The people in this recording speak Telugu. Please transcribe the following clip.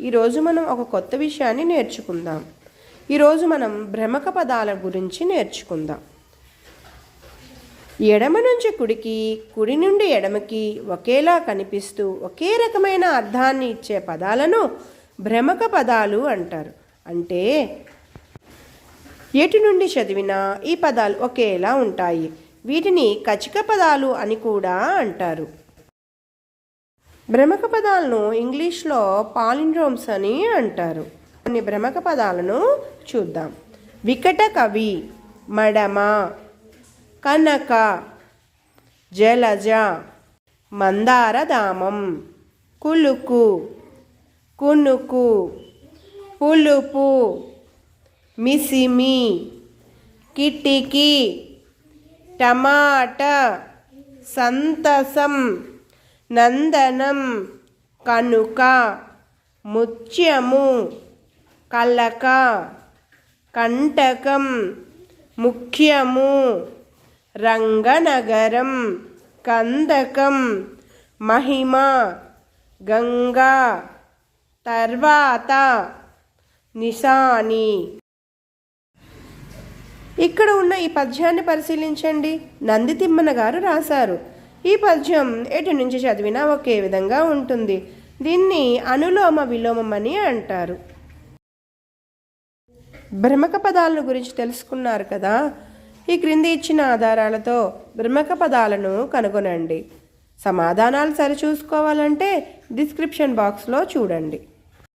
ఈరోజు మనం ఒక కొత్త విషయాన్ని నేర్చుకుందాం. ఈరోజు మనం భ్రమక పదాల గురించి నేర్చుకుందాం. ఎడమ నుంచి కుడికి కుడి నుండి ఎడమకి ఒకేలా కనిపిస్తూ ఒకే రకమైన అర్థాన్ని ఇచ్చే పదాలను భ్రమక పదాలు అంటారు. అంటే ఎటు నుండి చదివినా ఈ పదాలు ఒకేలా ఉంటాయి. వీటిని కచిక పదాలు అని కూడా అంటారు. భ్రమక పదాలను ఇంగ్లీష్లో పాలిండ్రోమ్స్ అని అంటారు. కొన్ని భ్రమక పదాలను చూద్దాం. వికట కవి మడమ కనక జలజ మందారధామం కులుకు కునుకు పులుపు మిసిమి కిటికీ టమాట సంతసం నందనం కనుక ముత్యము కలక కంటకం ముఖ్యము రంగనగరం కందకం మహిమ గంగా తర్వాత నిశాని. ఇక్కడ ఉన్న ఈ పద్యాన్ని పరిశీలించండి. నంది తిమ్మన గారు రాశారు. ఈ పద్యం ఎటు నుంచి చదివినా ఒకే విధంగా ఉంటుంది. దీన్ని అనులోమ విలోమం అని అంటారు. భ్రమక పదాలను గురించి తెలుసుకున్నారు కదా? ఈ క్రింది ఇచ్చిన ఆధారాలతో భ్రమక పదాలను కనుగొనండి. సమాధానాలు సరిచూసుకోవాలంటే డిస్క్రిప్షన్ బాక్స్లో చూడండి.